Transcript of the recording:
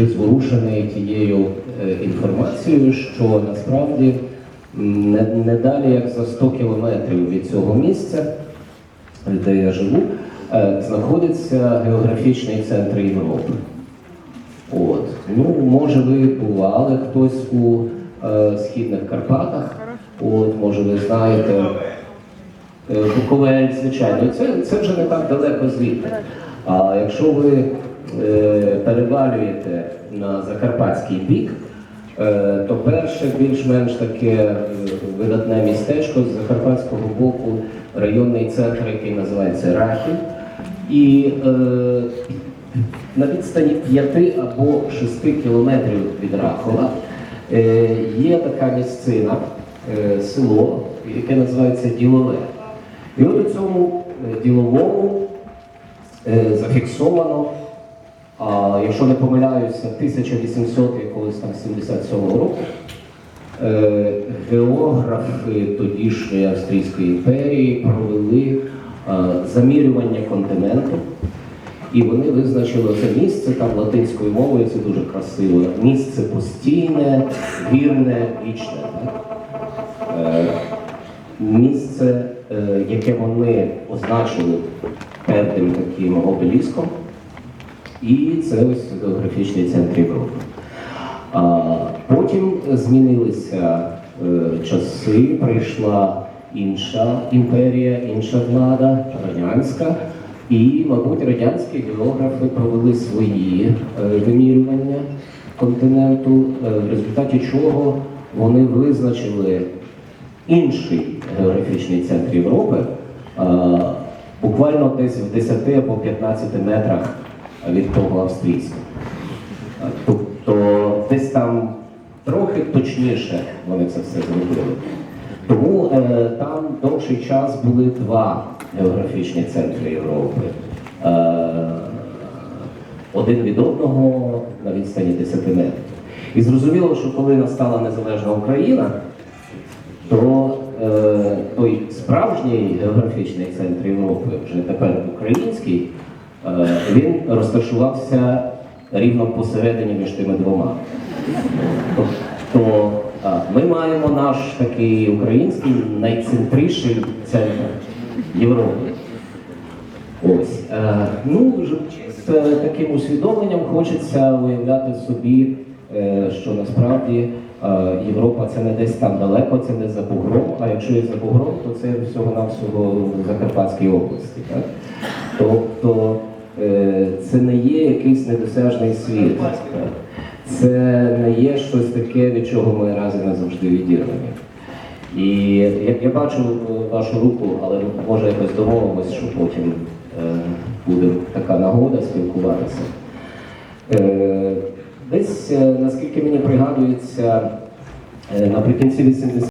завжди зворушений тією е, інформацією, що насправді не, не далі як за 100 кілометрів від цього місця, де я живу, е, знаходиться географічний центр Європи. От. Ну, може, ви бували хтось у е, східних Карпатах. От, може, ви знаєте. Е, Буковель, звичайно, це, це вже не так далеко звідти. А якщо ви перевалюєте на закарпатський бік, е, то перше більш-менш таке е, видатне містечко з закарпатського боку, районний центр, який називається Рахів. І е, на відстані 5 або 6 кілометрів від Рахова е, є така місцина, е, село, яке називається Ділове. І от у цьому е, діловому е, зафіксовано, а, якщо не помиляюся, 1800 якогось там 77 року е, географи тодішньої Австрійської імперії провели е, замірювання континенту. І вони визначили це місце там латинською мовою, це дуже красиво. Місце постійне, вірне, вічне. Е, місце, яке вони означили певним таким обеліском, і це ось географічний центр Європи. Потім змінилися е, часи, прийшла інша імперія, інша влада, радянська. І, мабуть, радянські географи провели свої е, вимірювання континенту, е, в результаті чого вони визначили інший географічний центр Європи, буквально десь в 10 або 15 метрах від того австрійського. Тобто десь там трохи точніше вони це все зробили. Тому е, там довший час були два географічні центри Європи. Е, один від одного на відстані 10 метрів. І зрозуміло, що коли настала незалежна Україна, то е, той справжній географічний центр Європи, вже тепер український, він розташувався рівно посередині між тими двома. Тобто ми маємо наш такий український найцентріший центр Європи. Ось. Е, ну, з е, таким усвідомленням хочеться уявляти собі, е, що насправді е, Європа це не десь там далеко, це не за бугром, а якщо є за бугром, то це всього-навсього Закарпатській області. Так? Тобто е, це не є якийсь недосяжний світ. Це не є щось таке, від чого ми раз і назавжди відірвані. І я, я бачу е, вашу руку, але може якось домовимось, що потім е, буде така нагода спілкуватися. Е, десь, е, наскільки мені пригадується, е, наприкінці 80